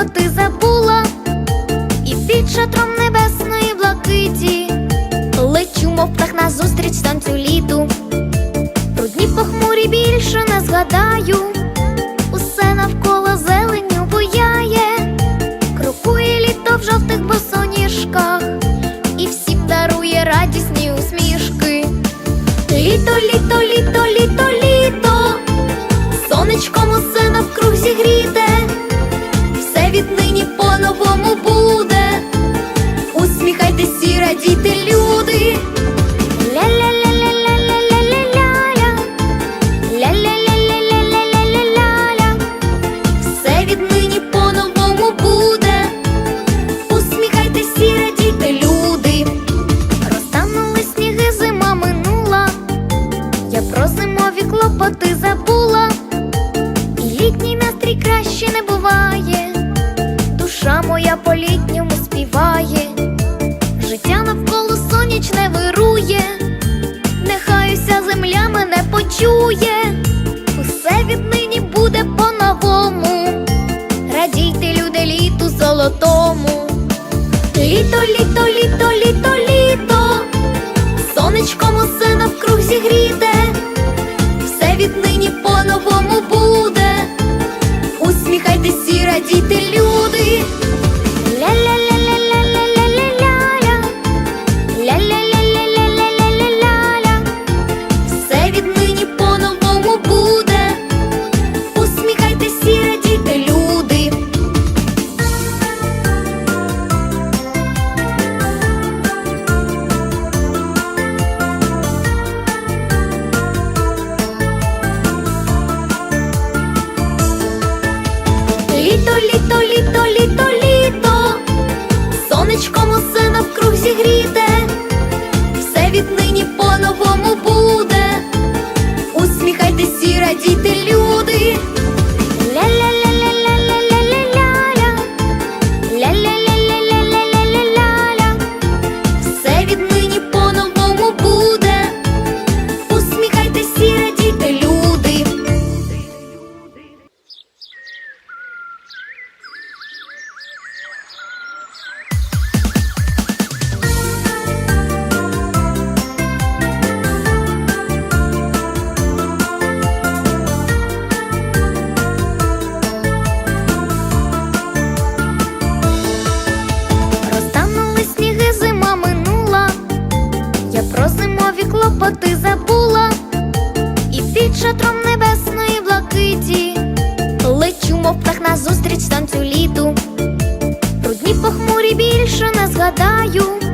його ти забула, і під шатром небесної блакиті лечу, мов птах назустріч танцю літу. Про дні похмурі більше не згадаю, усе навколо зеленю буяє, крокує літо в жовтих босоніжках, і всім дарує радісні усмішки. Літо, літо, літо, літо, літо, сонечком усе навкруг зігріє. Почує, усе віднині буде по-новому. Радійте, люди, літу золотому. Літо, літо, літо, літо, літо, сонечком усе навкруг зігріте, Літо, літо, літо, літо, літо, сонечком усе навкруг зігріте, назустріч танцю літу. Про похмурі більше не згадаю.